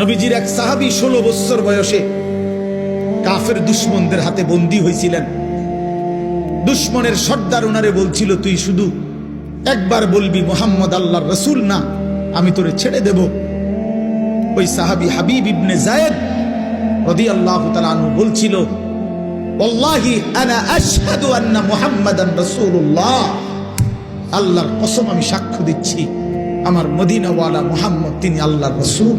নবীজির এক সাহাবি ষোলো বছর বয়সে কাফের দুশ্মনদের হাতে বন্দী হয়েছিলেন দুশ্মনের সর্দার ওনারে বলছিল, তুই শুধু একবার বলবি মোহাম্মদ আল্লাহর রসুল না, আমি তোরে ছেড়ে দেব। ওই সাহাবি হাবিব ইবনে জায়েদ রদি আল্লাহ তালু বলছিল আল্লাহর কসম আমি সাক্ষ্য দিচ্ছি, আমার মদিনাওয়ালা মুহাম্মদ তিনি আল্লাহর রসুল।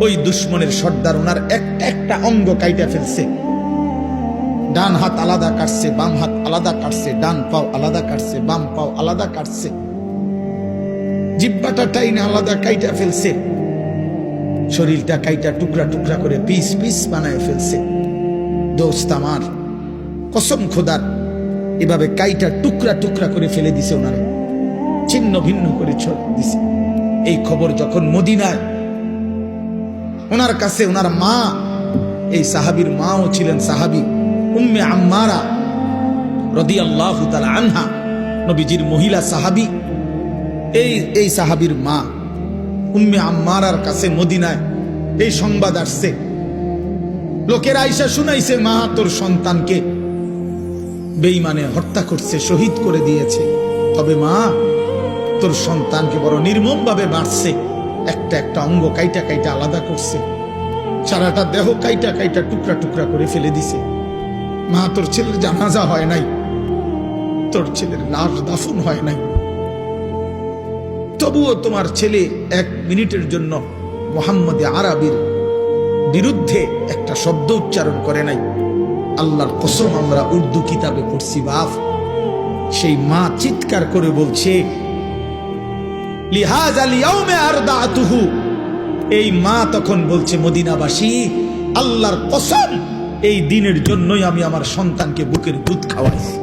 ওই দুশ্মনের সর্দার, ওনার একটা একটা অঙ্গ কাইটা ফেলছে। ডান হাত আলাদা কাটছে, বাম হাত আলাদা কাটছে, ডান পাও আলাদা কাটছে, বাম পাও আলাদা কাটছে। জিব্বাটা টাইনে আলাদা কাইটা ফেলছে। শরীরটা কাইটা টুকরা টুকরা করে পিস পিস বানায় ফেলছে। দোস্ত আমার, কসম খোদার, এভাবে কাইটা টুকরা টুকরা করে ফেলে দিছে ওনারা। ছিন্ন ভিন্ন করে ছড় দিছে। এই খবর যখন মদিনায় ওনার কাছে ওনার মা, এই সাহাবির মাও ছিলেন সাহাবি, উম্মে আম্মারা রদি আল্লাহ আনহা, নবীজির মহিলা সাহাবি, এই এই সাহাবির মা, উম্মে আম্মারার কাছে মদিনায় এই সংবাদ আসছে। লোকের আইসা শুনাইছে, মা তোর সন্তানকে বেইমানে হত্যা করছে, শহীদ করে দিয়েছে। তবে মা, তোর সন্তানকে বড় নির্মম ভাবে বাড়ছে একটা একটা অঙ্গ কাইটা কাইটা আলাদা করছে। সারাটা দেহ কাইটা কাইটা টুকরা টুকরা করে ফেলে দিছে। মা, তোর ছেলের জানাজা হয় নাই। তোর ছেলের লাশ দাফন হয় নাই। তবুও তোমার ছেলে এক মিনিটের জন্য মোহাম্মদ আরবির বিরুদ্ধে একটা শব্দ উচ্চারণ করে নাই। আল্লাহর কসম আমরা উর্দু কিতাবে পড়ছি, বাপ। সেই মা চিৎকার করে বলছে লিহাজ আলিয়াউমে এই মা তখন বলছে, মদিনাবাসী, আল্লাহর কসম, এই দিনের জন্যই আমি আমার সন্তানকে বুকের দুধ খাওয়াইছি।